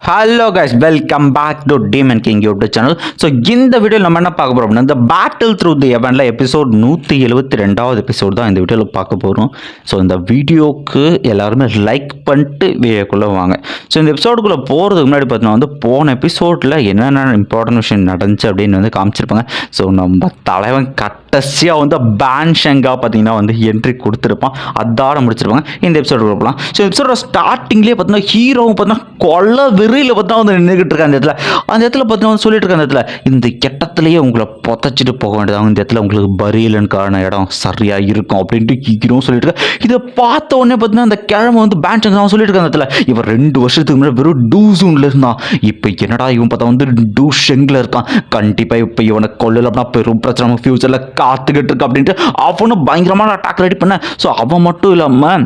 Hello guys welcome back to Demon King YouTube channel so இந்த video நம்ம என்ன பார்க்க போகிறோம் அப்படின்னா இந்த battle through the heavens episode நூற்றி எழுபத்தி ரெண்டாவது எபிசோட் தான் இந்த வீடியோவில் பார்க்க போகிறோம் ஸோ இந்த வீடியோவுக்கு எல்லாருமே லைக் பண்ணிட்டு வீடியோக்குள்ளே வாங்க. ஸோ இந்த எபிசோடுக்குள்ளே போகிறதுக்கு முன்னாடி பார்த்தீங்கன்னா வந்து போன எபிசோடில் என்னென்ன இம்பார்ட்டன்ட் விஷயம் நடந்துச்சு அப்படின்னு வந்து காமிச்சிருப்பாங்க. ஸோ நம்ம தலைவன் கட்டசியாக வந்து பேன் ஷங்கா பார்த்தீங்கன்னா வந்து என்ட்ரி கொடுத்துருப்பான். அதோட முடிச்சிருப்பாங்க இந்த எபிசோட் போகலாம் ஸோ எபிசோட ஸ்டார்டிங்லேயே பார்த்தீங்கன்னா ஹீரோவும் பார்த்தீங்கன்னா கொல்ல வெறியில் பார்த்தா வந்து நின்றுக்கிட்டு இருக்க அந்த இடத்துல. அந்த இடத்துல பார்த்தீங்கன்னா வந்து சொல்லிட்டு இருக்க அந்த இடத்துல. இந்த கெட்டத்துலேயே உங்களை புதைச்சிட்டு போக வேண்டியது இந்த இடத்துல உங்களுக்கு பரியலனுக்கான இடம் சரியாக இருக்கும் அப்படின்ட்டு ஹீரோவும் சொல்லிட்டு இருக்க. இதை பார்த்த உடனே பார்த்தீங்கன்னா அந்த கிழமை வந்து பேன் ஷங்கா சொல்லிட்டு இருக்க அந்த இடத்துல. இவன் ரெண்டு வருஷத்துக்கு முன்னாடி வெறும் டூ ஜூனில் இருந்தான். இப்போ என்னடா இவன் பார்த்தா வந்து டூ ஷெங்கில் இருக்கான். கண்டிப்பாக இப்போ இவனை கொள்ளல அப்படின்னா பெரும் பிரச்சனை. நம்ம ஃபியூச்சரில் காத்துக்கிட்டு இருக்கு அப்படின்ட்டு அவனும் பயங்கரமான அட்டாக் ரெடி பண்ண. ஸோ அவன் மட்டும் இல்லாமல்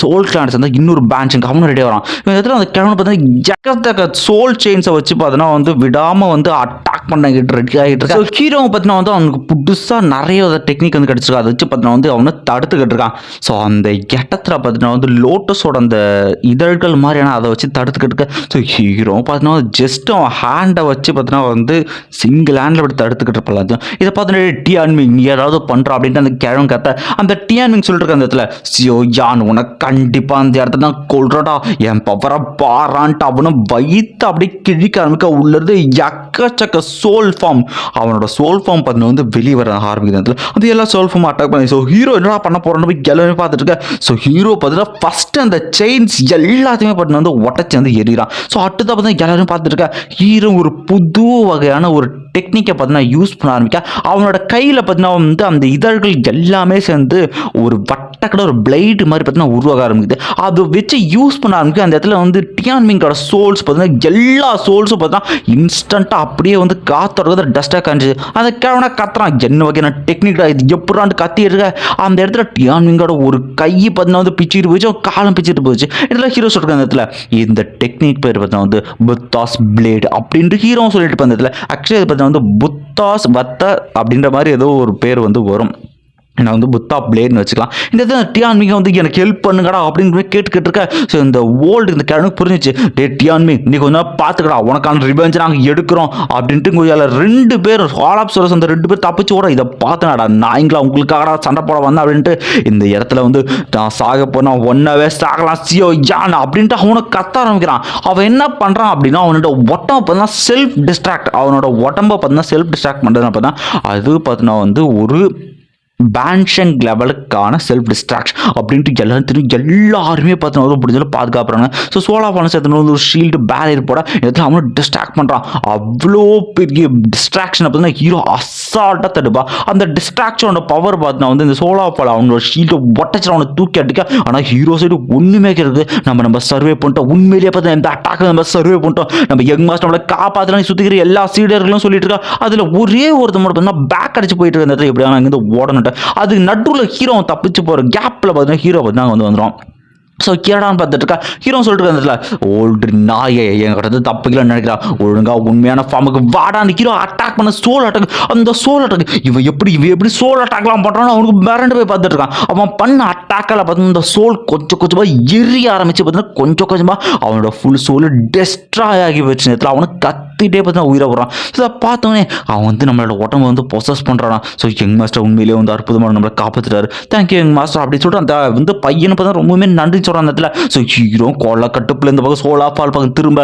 சோல் கிளான்ஸ் வந்து இன்னொரு பேன்ச்சுங்க அவனும் ரெடியாக வரான் இவன் இடத்துல அந்த கிழவன் பார்த்தீங்கன்னா ஜக்கத்தக்க சோல் செயின்ஸை வச்சு பார்த்தீங்கன்னா வந்து விடாமல் வந்து அட்டாக் பண்ணிக்கிட்டு ரெடி ஆகிட்டு இருக்கு? ஹீரோவை பார்த்தீங்கன்னா வந்து அவனுக்கு புதுசாக நிறைய டெக்னிக் வந்து கிடச்சிருக்கு. அதை வச்சு பார்த்தீங்கன்னா வந்து அவனை தடுத்துக்கிட்டு இருக்கான். ஸோ அந்த இடத்துல பார்த்தீங்கன்னா வந்து லோட்டஸோட அந்த இதழ்கள் மாதிரியான அதை வச்சு தடுத்துக்கிட்டு இருக்க. ஸோ ஹீரோ பார்த்தீங்கன்னா ஜஸ்ட் அவன் ஹேண்டை வச்சு பார்த்தீங்கன்னா வந்து சிங்கிள் ஹேண்டில் அப்படி தடுத்துக்கிட்டு இருப்பான் இதை பார்த்தீங்கன்னா டிஆன்மிங் நீ ஏதாவது பண்ணுறா அப்படின்ட்டு அந்த கிழவன் கத்த. அந்த டிஆன்மிங் சொல்லிட்டு இருக்க அந்த இடத்துல சியோ யான் உனக்கு கண்டிப்பாக அந்த இடத்த தான் கொள்றடா என் பவரை பாரான்ட்டு அவனும் வயிற்று அப்படியே கிழிக்க ஆரம்பிக்க உள்ளது எக்கச்சக்க சோல் ஃபார்ம் அவனோட சோல் ஃபார்ம் பார்த்தீங்கன்னா வந்து வெளியே வர ஆரம்பிக்கிற இடத்துல அது எல்லா சோல் ஃபார்ம் அட்டாக் பண்ணி ஸோ ஹீரோ என்னடா பண்ண போகிறோன்னு போய் எல்லாமே பார்த்துட்டு இருக்க. ஸோ ஹீரோ பார்த்தீங்கன்னா ஃபஸ்ட்டு அந்த செயின்ஸ் எல்லாத்தையுமே பார்த்தீங்கன்னா வந்து உடச்சி வந்து எறிகிறான் ஸோ அடுத்த பார்த்தீங்கன்னா எல்லாரும் பார்த்துட்டு இருக்க. ஹீரோ ஒரு புது வகையான ஒரு டெக்னிக்கை பார்த்தீங்கன்னா யூஸ் பண்ண ஆரம்பிக்க அவனோட கையில் பார்த்தீங்கன்னா வந்து அந்த இதழ்கள் எல்லாமே சேர்ந்து ஒரு வட்டக்கட ஒரு பிளைடு மாதிரி பார்த்தீங்கன்னா உருவாக ஆரம்பிக்குது. அதை வச்சு யூஸ் பண்ண ஆரம்பிக்க அந்த இடத்துல வந்து டியான்மிங்கோட சோல்ஸ் பார்த்தீங்கன்னா எல்லா சோல்ஸும் பார்த்தீங்கன்னா இன்ஸ்டண்ட்டாக அப்படியே வந்து காத்தோட டஸ்ட்டாக காணிச்சு அந்த கிழவனா கத்துறான். என்ன வகையான டெக்னிக்கா இது? எப்படான்னு கத்தி இருக்க அந்த இடத்துல டியான்மிங்கோட ஒரு கை பார்த்தீங்கன்னா வந்து பிச்சுட்டு போச்சு காலம் பிச்சுட்டு போச்சு. இதில் ஹீரோ சொல்கிற அந்த இடத்துல. இந்த டெக்னிக் பேர் பார்த்தீங்கன்னா வந்து புத்தாஸ் பிளேடு அப்படின்ட்டு ஹீரோ சொல்லிட்டு இருப்ப இடத்துல. ஆக்சுவலி அது பார்த்தீங்கன்னா வந்து புத்தாஸ் வத்த அப்படின்ற மாதிரி ஏதோ ஒரு பேர் வந்து வரும். நான் வந்து புத்தா பிளேட்னு வச்சுக்கலாம். இந்த இது டியான்மிங்க வந்து எனக்கு ஹெல்ப் பண்ணுங்கடா அப்படின்னு கேட்டுக்கிட்டு இருக்க. ஸோ இந்த ஓல்டு இந்த கிழனுக்கு புரிஞ்சிச்சு. டே டியான்மி நீ கொஞ்சம் நேரம் பார்த்துக்கடா. உனக்கான ரிவெஞ்ச் நாங்கள் எடுக்கிறோம் அப்படின்ட்டு கொஞ்சம் ரெண்டு பேர் ஹாலாப் சுரஸ் அந்த ரெண்டு பேர் தப்பிச்சு ஓட இதை பார்த்தனாடா. நாய்ங்களா உங்களுக்காகடா சண்டை போட வந்தேன் அப்படின்ட்டு இந்த இடத்துல வந்து நான் சாக போனா ஒன்னாவே சாகலாம். சியோ யான் அப்படின்ட்டு அவனை கத்த ஆரம்பிக்கிறான். அவன் என்ன பண்ணுறான் அப்படின்னா அவனோட உடம்ப பார்த்தீங்கன்னா செல்ஃப் டிஸ்ட்ராக்ட் அவனோட உடம்ப பார்த்தீங்கன்னா செல்ஃப் டிஸ்ட்ராக்ட் பண்ணுறது பார்த்தா அது பார்த்தீங்கன்னா வந்து ஒரு பேன்ஷன் லெவலுக்கான செல்ஃப் டிஸ்ட்ராக்ஷன் அப்படின்ட்டு எல்லாரும் தெரியும் எல்லாருமே பார்த்தீங்கன்னா ஒரு முடிஞ்சளவு பாதுகாப்புறாங்க. ஸோ சோலா பாலன்ஸ் எத்தனை வந்து ஒரு ஷீல்டு பேரியர் போட இடத்துல அவனும் டிஸ்ட்ராக்ட் பண்ணுறான் அவ்வளோ பெரிய டிஸ்ட்ராக்ஷன் பார்த்தீங்கன்னா ஹீரோ அசால்ட்டாக தடுப்பா. அந்த டிஸ்ட்ராக்ஷனோட பவர் பார்த்தீங்கன்னா வந்து இந்த சோலா பால் அவனோட ஷீல்டை ஒட்டச்சு அவனை தூக்கி அடிக்க. ஆனால் ஹீரோ சைடு ஒன்றுமே கிடையாது. நம்ம நம்ம சர்வே பண்ணிட்டோம். உண்மையிலேயே பார்த்தீங்கன்னா இந்த அட்டாக் நம்ம சர்வே பண்ணிட்டோம். நம்ம யங் மாஸ்டர் நம்மளை காப்பாற்றலாம் சுற்றிக்கிற எல்லா சீடர்களும் சொல்லிட்டு இருக்கா. அதில் ஒரே ஒருத்தர் மட்டும் பார்த்தீங்கன்னா பேக் அடிச்சு போயிட்டு இருக்க இடத்துல எப்படியா வந்து ஓடணும். அது நடுவில் ஹீரோ தப்பிச்சு போகிற கேப்பில் பார்த்தீங்கன்னா ஹீரோ பார்த்தீங்கன்னா வந்து வந்துடும் ஸோ கேடான்னு பார்த்துட்டு இருக்கா? ஹீரோ சொல்லிட்டு இருந்ததுல ஓல்டு நாயை என்கிட்ட வந்து தப்பிக்கலன்னு நினைக்கிறா. ஒழுங்கா உண்மையான ஃபார்முக்கு வாடா அந்த ஹீரோ அட்டாக் பண்ண சோல் அட்டாக் அந்த சோல் அட்டாக் இவன் எப்படி இவன் எப்படி சோல் அட்டாக்லாம் பண்ணுறான்னு அவனுக்கு மிரண்டு போய் பார்த்துட்டு இருக்கான். அவன் பண்ண அட்டாக்கில் பார்த்தீங்கன்னா இந்த சோல் கொஞ்சம் கொஞ்சமாக எரிய ஆரம்பிச்சு பார்த்தீங்கன்னா கொஞ்சம் கொஞ்சமாக அவனோட ஃபுல் சோல் டெஸ்ட்ராய் ஆகி போச்சு நேரத்தில் அவனுக்கு கத்திட்டே பார்த்தீங்கன்னா உயிரை போகிறான் ஸோ அதை பார்த்தோன்னே அவன் வந்து நம்மளோட உடம்பு வந்து பொசஸ் பண்ணுறான் ஸோ யங் மாஸ்டர் உண்மையிலேயே வந்து அற்புதமாக நம்மளை காப்பாற்றுறாரு தேங்க்யூ யங் மாஸ்டர் அப்படி சொல்லிட்டு அந்த வந்து பையனை பார்த்தா ரொம்பவுமே நன்றி சொல்கிறான் அந்த இடத்துல. ஸோ ஹீரோ கொலை கட்டுப்பில் இந்த பக்கம் சோலா பால் பக்கம் திரும்ப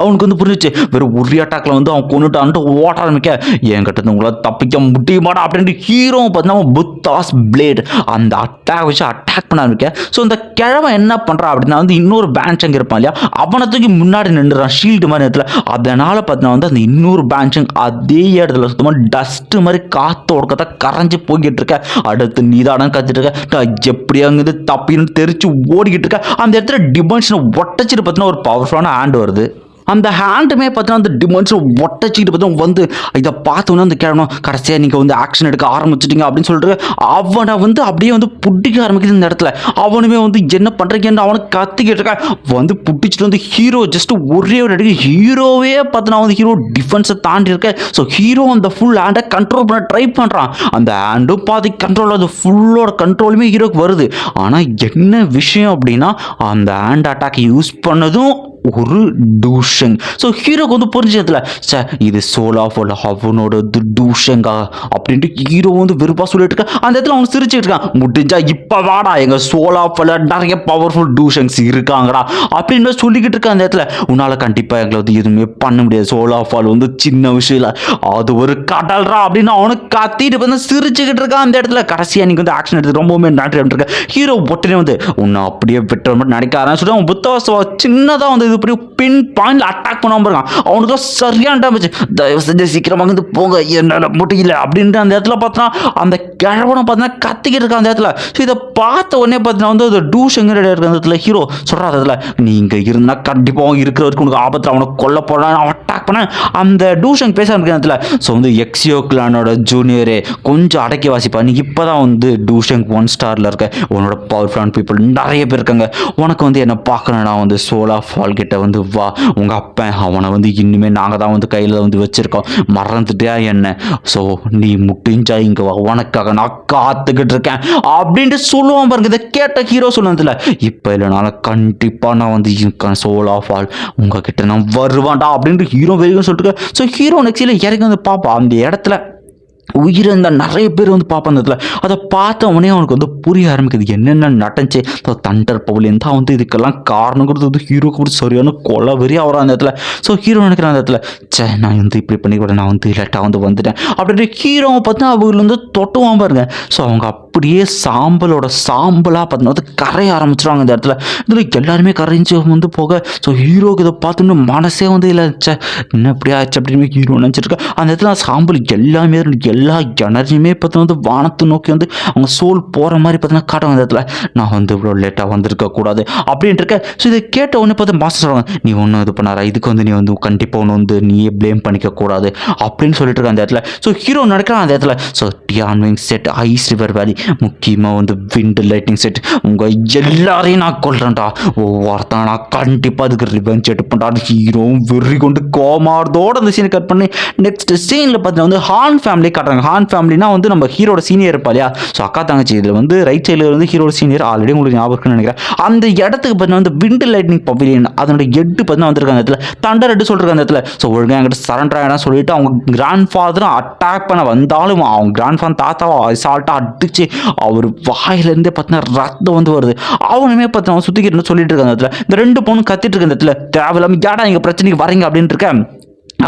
அவனுக்கு வந்து புரிஞ்சிச்சு வெறும் ஒரு அட்டாக்ல வந்து அவன் கொண்டுட்டான்ட்டு ஓட்ட ஆரம்பிக்க என்கிட்ட உங்களால் தப்பிக்க முடியுமாடா அப்படின்ட்டு ஹீரோ பார்த்தீங்கன்னா புத்தாஸ் பிளேட் அந்த அட்டாக் வச்சு அட்டாக் பண்ண ஆரம்பிக்க. ஸோ இந்த கிழமை என்ன பண்ணுறான் அப்படின்னா வந்து இன்னொரு பேன்ச்சங் இருப்பான் இல்லையா அவனை தூக்கி முன்னாடி நின்றுறான் ஷீல்டு மாதிரி இடத்துல அதனால் பார்த்தீங்கன்னா வந்து அந்த இன்னொரு பேன்ச்சங் அதே இடத்துல சுத்தமாக டஸ்ட்டு மாதிரி காற்று ஒடுக்கத்தை கரைஞ்சி போய்கிட்டு இருக்க. அடுத்து நீதானம் கத்திட்டு இருக்க. நான் எப்படி அங்கிருந்து தப்பின்னு தெரிச்சு ஓடிக்கிட்டு இருக்க. அந்த இடத்துல டிமென்ஷனை ஒட்டச்சிட்டு பார்த்தீங்கன்னா ஒரு பவர்ஃபுல்லான ஹேண்ட் வருது. அந்த ஹேண்டுமே பார்த்தீங்கன்னா அந்த டிமென்ஷன் ஒட்டச்சிக்கிட்டு பார்த்தா வந்து இதை பார்த்தோன்னே அந்த கிழமை கடைசியாக நீங்கள் வந்து ஆக்ஷன் எடுக்க ஆரம்பிச்சிட்டிங்க அப்படின்னு சொல்லிட்டு அவனை வந்து அப்படியே வந்து புட்டிக்க ஆரம்பிக்குது இந்த இடத்துல. அவனுமே வந்து என்ன பண்ணுறீங்கன்னு அவனுக்கு கத்திக்கிட்டு இருக்கான் வந்து புட்டிச்சிட்டு வந்து ஹீரோ ஜஸ்ட் ஒரே ஒரு அடிக்கு ஹீரோவே பார்த்தீங்கன்னா வந்து ஹீரோ டிஃபென்ஸை தாண்டி இருக்க. ஸோ ஹீரோ அந்த ஃபுல் ஹேண்டை கண்ட்ரோல் பண்ண ட்ரை பண்ணுறான் அந்த ஹேண்டும் பாதி கண்ட்ரோல் அது ஃபுல்லோட கண்ட்ரோலுமே ஹீரோக்கு வருது. ஆனால் என்ன விஷயம் அப்படின்னா அந்த ஹேண்ட் அட்டாக் யூஸ் பண்ணதும் ஒரு டூஷங் ஸோ ஹீரோக்கு வந்து புரிஞ்சதுல சார் இது சோலா ஃபோல அவனோட டூஷங்கா அப்படின்ட்டு ஹீரோ வந்து வெறுப்பாக சொல்லிட்டு இருக்கா. அந்த இடத்துல அவன் சிரிச்சுட்டு இருக்கான். முடிஞ்சா இப்போ வாடா எங்க சோலா ஃபோல நிறைய பவர்ஃபுல் டூஷங்ஸ் இருக்காங்கடா. அப்படின்னு சொல்லிக்கிட்டு இருக்க அந்த இடத்துல உன்னால் கண்டிப்பாக எங்களை வந்து எதுவுமே பண்ண முடியாது. சோலா ஃபால் வந்து சின்ன விஷயம் இல்லை. அது ஒரு கடல்ரா? அப்படின்னு அவனுக்கு கத்திட்டு வந்து சிரிச்சுக்கிட்டு இருக்கான் அந்த இடத்துல. கடைசியாக நீங்கள் வந்து ஆக்ஷன் எடுத்து ரொம்பவுமே நன்றி இருக்க. ஹீரோ ஒட்டனே வந்து உன்னை அப்படியே விட்டுற மட்டும் நினைக்க ஆரம்பிச்சுட்டு அவன் புத்தவாசம் சின்னதாக வந்து இது பின் பாயிண்ட்ல அட்டாக் பண்ணாம இருக்கான். அவனுக்கு சரியான டேமேஜ் தயவு செஞ்சு சீக்கிரமாக வந்து போங்க. என்னால் முடியல. அப்படின்ட்டு அந்த இடத்துல பார்த்தா அந்த கிழவனை பார்த்தீங்கன்னா கத்திக்கிட்டு இருக்கான் அந்த இடத்துல. ஸோ இதை பார்த்த உடனே பார்த்தீங்கன்னா வந்து அந்த டூஷங்க இருக்க அந்த இடத்துல? ஹீரோ சொல்கிறா இடத்துல நீ இங்கே இருந்தால் கண்டிப்பாக இருக்கிற வரைக்கும் உனக்கு ஆபத்தில் அவனை கொல்ல போகிறான் அவன் அட்டாக் பண்ண அந்த டூஷங் பேச இருக்க இடத்துல. ஸோ வந்து எக்ஸியோ கிளானோட ஜூனியரே கொஞ்சம் அடக்கி வாசிப்பா. நீ இப்போ தான் வந்து டூஷங் ஒன் ஸ்டாரில் இருக்க. உன்னோட பவர்ஃபுல்லான பீப்புள் நிறைய பேர் இருக்காங்க. உனக்கு வந்து என்ன பார்க்கணும்னா வந்து சோலா ஃபால்கே கிட்ட வந்து வா உங்கள் அப்பன் அவனை வந்து இன்னுமே நாங்கள் தான் வந்து கையில் வந்து வச்சுருக்கோம். மறந்துட்டியா என்ன? ஸோ நீ முடிஞ்சா இங்கே வா. உனக்காக நான் காத்துக்கிட்டு இருக்கேன். அப்படின்ட்டு சொல்லுவான் பாருங்க. இதை கேட்ட ஹீரோ சொன்னதில்ல இப்போ இல்லைனால கண்டிப்பாக நான் வந்து இருக்கேன் சோலா ஆல் உங்ககிட்ட நான் வருவான்டா. அப்படின்ட்டு ஹீரோ வரைக்கும் சொல்லிட்டு ஸோ ஹீரோ நெக்ஸ்டில் இறங்கி வந்து பார்ப்பா அந்த இடத்துல உயிரிழந்த நிறைய பேர் வந்து பார்ப்பான் அந்த இடத்துல. அதை பார்த்த உடனே அவனுக்கு வந்து புரிய ஆரம்பிக்குது என்னென்ன நடந்துச்சு? தண்டர் பவுலியன் தான் வந்து இதுக்கெல்லாம் காரணம் கொடுத்து வந்து ஹீரோக்கு கொடுத்து சரியான கொலை வெறி அவரா அந்த இடத்துல. ஸோ ஹீரோ நினைக்கிறேன் அந்த இடத்துல? சே நான் வந்து இப்படி பண்ணிக்கூட நான் வந்து லேட்டாக வந்து வந்துட்டேன். அப்படின்ட்டு ஹீரோவை பார்த்தா அவங்க வந்து தொட்டுவான் பாருங்க. ஸோ அவங்க அப்படியே சாம்பலோட சாம்பலாக பார்த்தீங்கன்னா வந்து கரைய ஆரம்பிச்சிருவாங்க இந்த இடத்துல. இதில் எல்லாருமே கரைஞ்சி வந்து போக ஸோ ஹீரோக்கு இதை பார்த்துன்னு மனசே வந்து இல்லை. ச்சே என்ன இப்படி ஆச்சு? அப்படின்னு ஹீரோ நினச்சிருக்கேன் அந்த இடத்துல சாம்பல் எல்லாமே எல்லாம் எல்லா எனர்ஜியுமே பார்த்தீங்கன்னா வந்து வானத்தை நோக்கி வந்து அவங்க சோல் போகிற மாதிரி பார்த்தீங்கன்னா காட்டுவாங்க அந்த இடத்துல நான் வந்து இவ்வளோ லேட்டாக வந்திருக்க கூடாது அப்படின்ட்டு இருக்க. ஸோ இதை கேட்ட உடனே பார்த்து மாஸ்டர் சொல்லுவாங்க நீ ஒன்றும் இது பண்ணாரா இதுக்கு வந்து நீ வந்து கண்டிப்பாக ஒன்று வந்து நீயே ப்ளேம் பண்ணிக்க கூடாது அப்படின்னு சொல்லிட்டு இருக்க அந்த இடத்துல. ஸோ ஹீரோ நடக்கிறான் அந்த இடத்துல. ஸோ டியான்விங் செட் ஐஸ் ரிவர் வேலி முக்கியமாக வந்து விண்டு லைட்டிங் செட் உங்கள் எல்லாரையும் நான் கொள்றேன்டா ஒவ்வொருத்தான் நான் கண்டிப்பாக அதுக்கு ரிவெஞ்ச் எடுப்பேன்டா. ஹீரோவும் வெறி கொண்டு கோமார்தோட அந்த சீனை கட் பண்ணி நெக்ஸ்ட் சீனில் பார்த்தீங்கன்னா வந்து ஹான் ஃபேமிலி காட்டுறாங்க ஹான் ஃபேமிலினா வந்து நம்ம ஹீரோட சீனியர் இருப்பா இல்லையா? ஸோ அக்கா தங்கச்சி இதில் வந்து ரைட் சைடில் வந்து ஹீரோட சீனியர் ஆல்ரெடி உங்களுக்கு ஞாபகம் நினைக்கிறேன். அந்த இடத்துக்கு பார்த்தீங்கன்னா வந்து விண்டு லைட்னிங் பவிலியன் அதனோட எட்டு பார்த்தீங்கன்னா வந்திருக்காங்க அந்த இடத்துல. தண்டர் எட்டு சொல்லிருக்காங்க அந்த இடத்துல. ஸோ ஒழுங்காக என்கிட்ட சரண்டர் ஆகிடும் சொல்லிட்டு அவங்க கிராண்ட் ஃபாதரும் அட்டாக் பண்ண வந்தாலும் அவங்க கிராண்ட் ஃபாதர் தாத்தாவை அசால்ட்டாக அடிச்சு அவர் வாயிலேருந்தே பார்த்தீங்கன்னா ரத்தம் வந்து வருது. அவனுமே பார்த்தீங்கன்னா சுற்றிக்கிட்டு சொல்லிட்டு இருக்காங்க அந்த இடத்துல. இந்த ரெண்டு பொண்ணு கத்திட்டு இருக்க அந்த இடத்துல. தேவையில்லாமல் ஏடா எங்கள் பிரச்சனைக்கு வரீங்க? அப்படின்ட்டு இருக்கேன்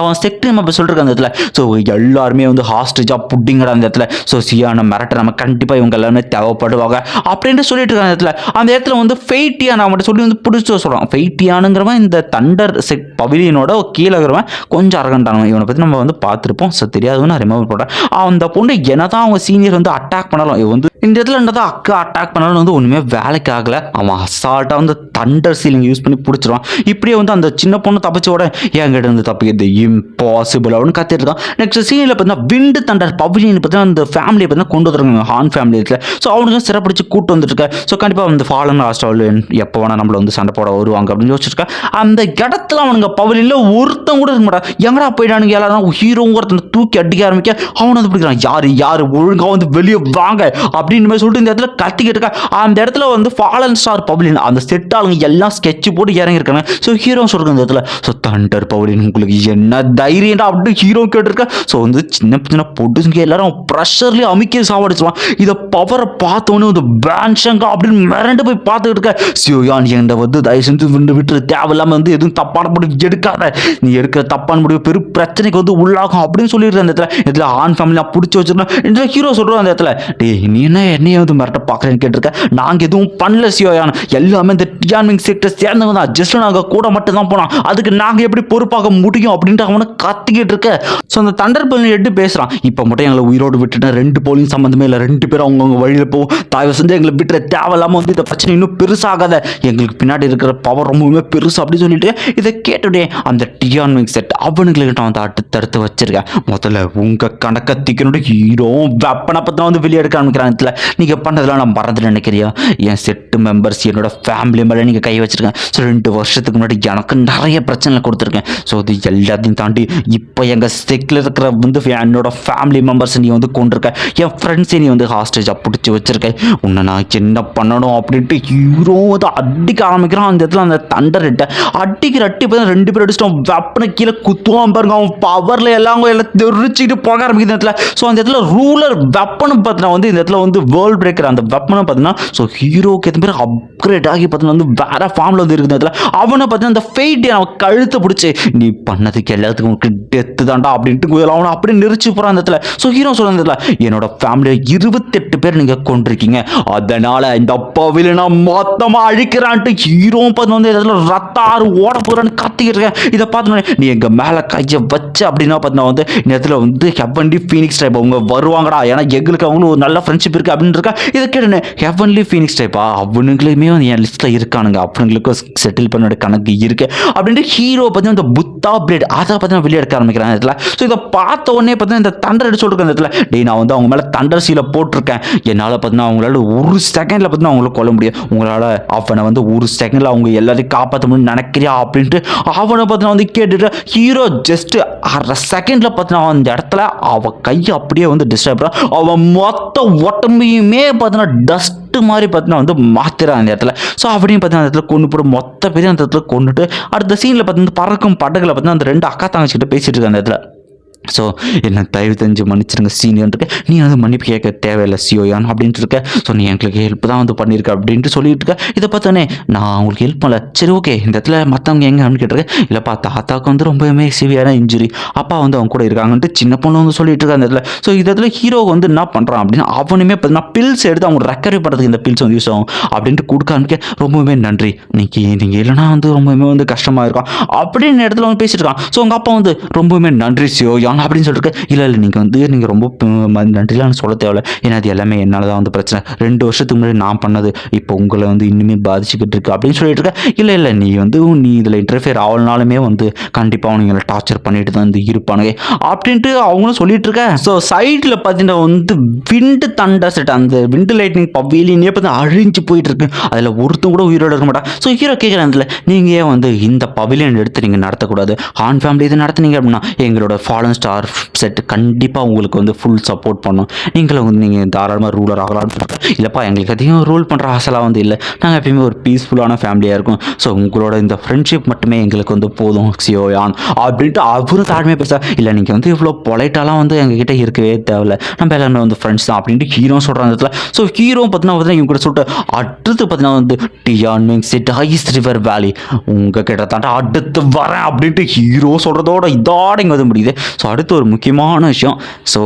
அவன் செக்ட் நம்ம இப்போ சொல்லிருக்க அந்த இடத்துல. ஸோ எல்லாருமே வந்து ஹாஸ்டேஜாக புட்டிங்கடா அந்த இடத்துல. ஸோ சியான மிரட்ட நம்ம கண்டிப்பாக இவங்க எல்லாருமே தேவைப்படுவாங்க. அப்படின்ட்டு சொல்லிட்டு இருக்க அந்த இடத்துல. அந்த இடத்துல வந்து ஃபெய்ட்டியான் அவன்கிட்ட சொல்லி வந்து பிடிச்சி சொல்கிறான் ஃபெய்ட்டியானுங்கிறவன் இந்த தண்டர் செட் பவிலியனோட கீழே இருக்கிறவன். கொஞ்சம் அரகண்டானவன் இவனை பற்றி நம்ம வந்து பார்த்துருப்போம். ஸோ தெரியாதவன் ரிமூவ் பண்ணுறேன் அந்த பொண்ணு என்ன தான் அவங்க சீனியர் வந்து அட்டாக் பண்ணலாம் இவன் வந்து இந்த இடத்துல என்னதான் அக்கா அட்டாக் பண்ணாலும் வந்து ஒன்றுமே வேலைக்கு ஆகலை. அவன் அசால்ட்டாக வந்து தண்டர் சீலிங் யூஸ் பண்ணி பிடிச்சிருவான் இப்படியே வந்து அந்த சின்ன பொண்ணு தப்பிச்சோட என்கிட்ட இருந்து தப்பிக்கிறது. இம்பாசிபிள் அப்படின்னு கத்திட்டு இருக்கான் நெக்ஸ்ட் சீனில் பார்த்தீங்கன்னா விண்டு தண்டர் பவிலியன் பார்த்தீங்கன்னா அந்த ஃபேமிலியை பார்த்தீங்கன்னா கொண்டு வந்துருக்காங்க. ஹான் ஃபேமிலி இதில் ஸோ அவனுக்கு சிறப்பிடிச்சு கூட்டு வந்துருக்க ஸோ கண்டிப்பாக வந்து ஃபாலன் ஆஸ்ட்ராலியன் எப்போ வேணால் நம்மளை வந்து சண்டை போட வருவாங்க அப்படின்னு யோசிச்சிருக்கேன் அந்த இடத்துல அவனுங்க பவலியில் ஒருத்தன் கூட இருக்க மாட்டான். எங்கடா போயிட்டானுங்க? எல்லாரும் ஹீரோ ஒருத்தனை தூக்கி அடிக்க ஆரம்பிக்க. அவனை வந்து பிடிக்கிறான். யார்? யார்? ஒழுங்காக வந்து வெளியே வாங்க. அப்படி அப்படின்னு மாதிரி சொல்லிட்டு இந்த இடத்துல கத்திக்கிட்டு இருக்கா. அந்த இடத்துல வந்து ஃபாலன் ஸ்டார் பவுலின் அந்த செட் ஆளுங்க எல்லாம் ஸ்கெட்ச் போட்டு இறங்கியிருக்காங்க. ஸோ ஹீரோ சொல்கிறாங்க இந்த இடத்துல. ஸோ தண்டர் பவுலின் உங்களுக்கு என்ன தைரியம்டா அப்படின்னு ஹீரோ கேட்டிருக்கா. ஸோ வந்து சின்ன சின்ன பொட்டுங்க எல்லாரும் ப்ரெஷர்லேயே அமைக்க சாவடிச்சிருவான் இதை பவரை பார்த்தோன்னே வந்து பேன்ஷங்கா அப்படின்னு மிரண்டு போய் பார்த்துக்கிட்டு இருக்க. சிவயான் என்கிட்ட வந்து தயவு செஞ்சு விட்டு விட்டு தேவையில்லாமல் வந்து எதுவும் தப்பான முடிவு எடுக்காத. நீ எடுக்கிற தப்பான முடிவு பெரும் பிரச்சனைக்கு வந்து உள்ளாகும் அப்படின்னு சொல்லிடுற அந்த இடத்துல. இதில் ஆண் ஃபேமிலியாக பிடிச்சி வச்சிருந்தோம் ஹீரோ சொல்கிறோம் அந்த இடத்துல. டேய் நீ என்ன என்னையாவது மிரட்ட பார்க்குறேன்னு கேட்டிருக்க? நாங்கள் எதுவும் பண்ணல சியோயான். எல்லாமே இந்த டியான்மிங் செக்டர் சேர்ந்தவங்க தான். ஜஸ்ட் நாங்கள் கூட மட்டும் தான் போனோம் அதுக்கு நாங்கள் எப்படி பொறுப்பாக முடியும் அப்படின்ட்டு அவனை கத்திக்கிட்டு இருக்க. ஸோ அந்த தண்டர் பலன் எடுத்து பேசுகிறான் இப்போ மட்டும் எங்களை உயிரோடு விட்டுட்டேன். ரெண்டு போலிங் சம்மந்தமே இல்லை. ரெண்டு பேரும் அவங்கவுங்க வழியில் போவோம். தயவு செஞ்சு எங்களை விட்டுற தேவையில்லாமல் வந்து இந்த பிரச்சனை இன்னும் பெருசாகாத. எங்களுக்கு பின்னாடி இருக்கிற பவர் ரொம்பவுமே பெருசு அப்படின்னு சொல்லிட்டு இதை கேட்டுடே அந்த டியான்மிங் செட் அவனுங்களுக்கு நான் வந்து அடுத்தடுத்து வச்சிருக்கேன். முதல்ல உங்கள் கணக்கத்திக்கனோட ஹீரோ வெப்பனை பற்றி வந்து வெளியே எடுக்க ஆரம்பிக்கிறாங்க. விஷயத்தில் நீங்கள் பண்ணதெல்லாம் நான் மறந்து நினைக்கிறியா? என் செட்டு மெம்பர்ஸ் என்னோட ஃபேமிலி மேலே நீங்கள் கை வச்சிருக்கேன். ஸோ ரெண்டு வருஷத்துக்கு முன்னாடி எனக்கு நிறைய பிரச்சனை கொடுத்துருக்கேன். ஸோ இது எல்லாத்தையும் தாண்டி இப்போ எங்கள் செக்கில் இருக்கிற வந்து என்னோட ஃபேமிலி மெம்பர்ஸ் நீ வந்து கொண்டிருக்க. என் ஃப்ரெண்ட்ஸை நீ வந்து ஹாஸ்டேஜாக பிடிச்சி வச்சிருக்க. உன்னை நான் என்ன பண்ணணும் அப்படின்ட்டு ஹீரோ வந்து அடிக்க ஆரம்பிக்கிறான். அந்த இடத்துல அந்த தண்டர்கிட்ட அடிக்கிற அட்டி பார்த்தா ரெண்டு பேர் அடிச்சிட்டோம் வெப்பனை கீழே குத்துவான் பாருங்க. அவன் பவரில் எல்லாம் எல்லாம் தெரிச்சுக்கிட்டு போக ஆரம்பிக்குது இந்த இடத்துல. ஸோ அந்த இடத்துல ரூலர் வெப்பனை பார்த்தினா வந்து இந்த இடத்துல வந்து வேர்ல்ட் பிரேக்கர் அந்த வெப்பனை பார்த்தீங்கன்னா ஸோ ஹீரோக்கு ஏற்ற மாதிரி அப்கிரேட் ஆகி பார்த்தீங்கன்னா வந்து வேற ஃபார்மில் வந்து இருக்குது அதில் இடத்துல அவனை பார்த்தீங்கன்னா அந்த ஃபெயிட் அவன் கழுத்தை பிடிச்சி நீ பண்ணதுக்கு எல்லாத்துக்கும் உனக்கு டெத்து தான்டா அப்படின்ட்டு அவனை அப்படியே நெரிச்சு போகிறான் அந்த இடத்துல. ஸோ ஹீரோ சொல்ல இடத்துல என்னோட ஃபேமிலியில் இருபத்தெட்டு பேர் நீங்கள் கொண்டிருக்கீங்க. அதனால இந்த பவில நான் மொத்தமாக அழிக்கிறான்ட்டு ஹீரோ பார்த்து வந்து இடத்துல ரத்த ஆறு ஓட போகிறான்னு கத்திக்கிட்டு இருக்கேன். இதை பார்த்து நீ எங்கள் மேலே கையை வச்ச அப்படின்னா பார்த்தீங்கன்னா வந்து இந்த இடத்துல வந்து ஹெவன்லி ஃபீனிக்ஸ் டைப் அவங்க வருவாங்கடா. ஏன்னா எங்களுக்கு அவங்களும் ஒரு நல்ல ஃப்ரெண்ட்ஷிப் இருக்குது அப்படின்னு இருக்கா? இதை கேட்டேன் ஹெவன்லி ஃபீனிக்ஸ் டைப்பா அவனுங்களுமே வந்து என் லிஸ்ட்டில் இருக்கானுங்க. அவனுங்களுக்கும் செட்டில் பண்ணோட கணக்கு இருக்கு. அப்படின்ட்டு ஹீரோ பார்த்தீங்கன்னா இந்த புத்தா பிளேட் அதை பார்த்தீங்கன்னா வெளியே எடுக்க ஆரம்பிக்கிறான் இடத்துல. ஸோ இதை பார்த்த உடனே பார்த்தீங்கன்னா இந்த தண்டர் அடிச்சு சொல்லிருக்கேன் இந்த இடத்துல. டேய் நான் வந்து அவங்க மேலே தண்டர் சீலை போட்டிருக்கேன். என்னால் பார்த்தீங்கன்னா அவங்களால ஒரு செகண்டில் பார்த்தீங்கன்னா அவங்கள கொல்ல முடியும் உங்களால் அவனை வந்து ஒரு செகண்டில் அவங்க எல்லாத்தையும் காப்பாற்ற முடியும்னு நினைக்கிறியா? அப்படின்ட்டு அவனை பார்த்தீங்கன்னா வந்து கேட்டுட்டு ஹீரோ ஜஸ்ட் அரை செகண்டில் பார்த்தீங்கன்னா அந்த இடத்துல அவன் கையை அப்படியே வந்து டிஸ்டர்ப் அவன் மொத்த திரும்பியுமே பார்த்தீங்கன்னா டஸ்ட்டு மாதிரி பார்த்தீங்கன்னா வந்து மாத்திரா அந்த இடத்துல. ஸோ அப்படின்னு பார்த்தீங்கன்னா அந்த இடத்துல கொண்டு போட்டு மொத்த பேரையும் அந்த இடத்துல கொண்டுட்டு அடுத்த சீனில் பார்த்தீங்கன்னா பறக்கும் படகுல பார்த்தீங்கன்னா அந்த ரெண்டு அக்கா தங்கச்சிக்கிட்ட பேசிட்டு இருக்காங்க அந்த இடத்துல. ஸோ என்ன தயவு தெரிஞ்சு மன்னிச்சிருங்க சீனியர்ன்ட்டு நீ வந்து மன்னிப்பு கேட்க தேவையில்லை சிஓயான் அப்படின்ட்டு இருக்க. ஸோ நீ எங்களுக்கு ஹெல்ப் தான் வந்து பண்ணியிருக்க அப்படின்ட்டு சொல்லிட்டு இருக்க. இதை பார்த்தோன்னே நான் உங்களுக்கு ஹெல்ப் பண்ணல. சரி ஓகே இந்த இடத்துல மற்றவங்க எங்கே அப்படின்னு கேட்டிருக்கேன் இல்லைப்பா தாத்தாவுக்கு வந்து ரொம்பவுமே சிவியரான இன்ஜுரி அப்பா வந்து அவங்க கூட இருக்காங்கன்ட்டு சின்ன பொண்ணு வந்து சொல்லிட்டு இருக்கா அந்த இடத்துல. ஸோ இந்த இடத்துல ஹீரோ வந்து என்ன பண்ணுறான் அப்படின்னா அவனுமே பார்த்தீங்கன்னா பில்ஸ் எடுத்து அவங்க ரெக்கவரி பண்ணுறதுக்கு இந்த பில்ஸ் வந்து யூஸ் ஆகும் அப்படின்ட்டு கொடுக்கான்னு ஆரம்பிக்க ரொம்பவுமே நன்றி. இன்னைக்கு நீங்கள் இல்லைனா வந்து ரொம்பவுமே வந்து கஷ்டமாக இருக்கும் அப்படின்னு இடத்துல வந்து பேசிட்டு இருக்கான். ஸோ உங்கள் அப்பா வந்து ரொம்பவுமே நன்றி சியோயான் அப்படின்னு சொல்லிட்டு இல்லை இல்லை நீங்கள் வந்து நீங்கள் ரொம்ப ப- நன்றிலாம் சொல்ல தேவையில்ல. ஏன்னா அது எல்லாமே என்னால் தான் வந்து பிரச்சனை. ரெண்டு வருஷத்துக்கு முன்னாடி நான் பண்ணது. இப்போ உங்களை வந்து இன்னுமே பாதிச்சுக்கிட்டு இருக்கு அப்படின்னு சொல்லிட்டு இருக்க. இல்லை இல்லை நீ வந்து நீ இதில் இன்டர்ஃபியர் ஆகலனாலுமே வந்து கண்டிப்பாக அவனுங்களை டார்ச்சர் பண்ணிட்டு தான் வந்து இருப்பானுங்க. அப்படின்ட்டு அவங்களும் சொல்லிட்டு இருக்க. ஸோ சைடில் பார்த்தீங்கன்னா வந்து விண்டு தண்டர் செட் அந்த விண்டு லைட்னிங் பவிலியனே பார்த்து அழிஞ்சு போயிட்டு இருக்கு. அதில் ஒருத்தன் கூட உயிரோட இருக்க மாட்டான். ஸோ ஹீரோ கேட்குறேன் அதில் நீங்கள் ஏன் வந்து இந்த பவிலியன் எடுத்து நீங்கள் நடத்தக்கூடாது? ஹான் ஃபேமிலி இது நடத்துனீங்க அப்படின்னா எங்களோட ஃபாலன்ஸ் ஸ்டார் செட் கண்டிப்பாக உங்களுக்கு வந்து ஃபுல் சப்போர்ட் பண்ணும். நீங்களும் வந்து நீங்கள் தாராளமாக ரூலர் ஆகலாம். இல்லைப்பா எங்களுக்கு அதிகம் ரூல் பண்ணுற ஆசைலாம் வந்து இல்லை. நாங்கள் எப்பயுமே ஒரு பீஸ்ஃபுல்லான ஃபேமிலியாக இருக்கும். ஸோ உங்களோட இந்த ஃப்ரெண்ட்ஷிப் மட்டுமே எங்களுக்கு வந்து போதும் சியோயான் அப்படின்ட்டு அவரும் தாழ்மையாக பேச இல்லை நீங்கள் வந்து இவ்வளோ பொலைட்டாலாம் வந்து எங்ககிட்ட இருக்கவே தேவையில்ல. நம்ம எல்லாமே வந்து ஃப்ரெண்ட்ஸ் தான். அப்படின்ட்டு ஹீரோ சொல்கிறாங்க இடத்துல. ஸோ ஹீரோ பார்த்தீங்கன்னா பார்த்தீங்கன்னா இவங்க கூட சொல்லிட்டு அடுத்து பார்த்தீங்கன்னா வந்து டியான் சிட் ஐஸ் ரிவர் வேலி உங்கள் கிட்ட அடுத்து வரேன் அப்படின்ட்டு ஹீரோ சொல்கிறதோட இதோட இங்கே வந்து முடியுது. ஸோ அடுத்து ஒரு முக்கியமான விஷயம். ஸோ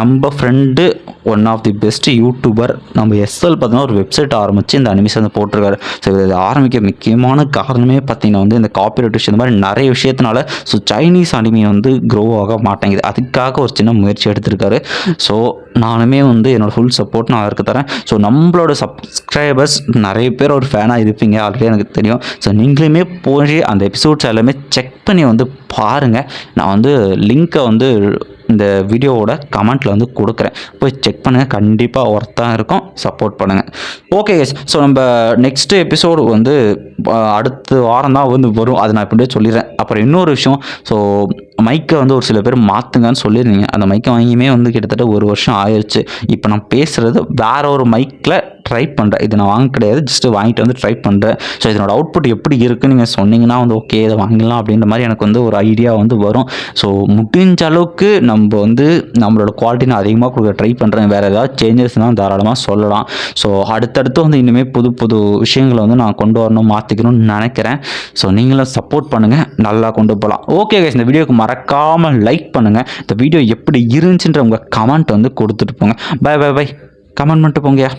நம்ம friend one of the best YouTuber நம்ம எஸ்எல் பார்த்தீங்கன்னா ஒரு வெப்சைட் ஆரம்பித்து இந்த அனிமேஷன் வந்து போட்டிருக்காரு. ஸோ இது ஆரம்பிக்க முக்கியமான காரணமே பார்த்தீங்கன்னா வந்து இந்த காப்பிரைட் விஷயம் இந்த மாதிரி நிறைய விஷயத்தினால ஸோ சைனீஸ் அனிமி வந்து க்ரோ ஆக மாட்டேங்குது. அதுக்காக ஒரு சின்ன முயற்சி எடுத்திருக்காரு. ஸோ நானுமே வந்து என்னோடய ஃபுல் சப்போர்ட் நான் அவருக்கு தரேன். ஸோ நம்மளோட சப்ஸ்கிரைபர்ஸ் நிறைய பேர் ஒரு ஃபேனாக இருப்பீங்க. ஆல்ரெடி எனக்கு தெரியும். ஸோ நீங்களுமே போய் அந்த எபிசோட்ஸ் எல்லாமே செக் பண்ணி வந்து பாருங்கள் நான் வந்து லிங்க்கை வந்து இந்த வீடியோவோட கமெண்ட்டில் வந்து கொடுக்குறேன். போய் செக் பண்ணுங்கள் கண்டிப்பாக ஒர்த்தாக இருக்கும். சப்போர்ட் பண்ணுங்கள் ஓகே எஸ் ஸோ நம்ம நெக்ஸ்ட் எபிசோடு வந்து அடுத்த வாரம் தான் வந்து வரும். அதை நான் இப்படியே சொல்லிடுறேன். அப்புறம் இன்னொரு விஷயம். ஸோ மைக்கை வந்து ஒரு சில பேர் மாற்றுங்கன்னு சொல்லியிருந்தீங்க. அந்த மைக்கை வாங்கியுமே வந்து கிட்டத்தட்ட ஒரு வருஷம் ஆயிடுச்சு இப்போ நான் பேசுகிறது வேற ஒரு மைக்கில் ட்ரை பண்ணுறேன் இது நான் வாங்க கிடையாது. ஜஸ்ட் வாங்கிட்டு வந்து ட்ரை பண்ணுறேன் ஸோ இதனோட அவுட்புட் எப்படி இருக்குன்னு நீங்கள் சொன்னீங்கன்னா வந்து ஓகே இதை வாங்கிடலாம் அப்படின்ற மாதிரி எனக்கு வந்து ஒரு ஐடியா வந்து வரும். ஸோ முடிஞ்ச அளவுக்கு நம்ம வந்து நம்மளோட குவாலிட்டி நான் அதிகமாக கொடுக்க ட்ரை பண்ணுறேன் வேறு ஏதாவது சேஞ்சஸ்னால் தாராளமாக சொல்லலாம். ஸோ அடுத்தடுத்து வந்து இனிமேல் புது புது விஷயங்களை வந்து நான் கொண்டு வரணும் மாற்றிக்கணும்னு நினைக்கிறேன். ஸோ நீங்களும் சப்போர்ட் பண்ணுங்கள் நல்லா கொண்டு போகலாம் ஓகே guys இந்த வீடியோக்கு மறக்காமல் லைக் பண்ணுங்கள் இந்த வீடியோ எப்படி இருந்துச்சுன்ற உங்கள் கமெண்ட் வந்து கொடுத்துட்டு போங்க. பை பை பை கமெண்ட் மட்டும் போங்கயா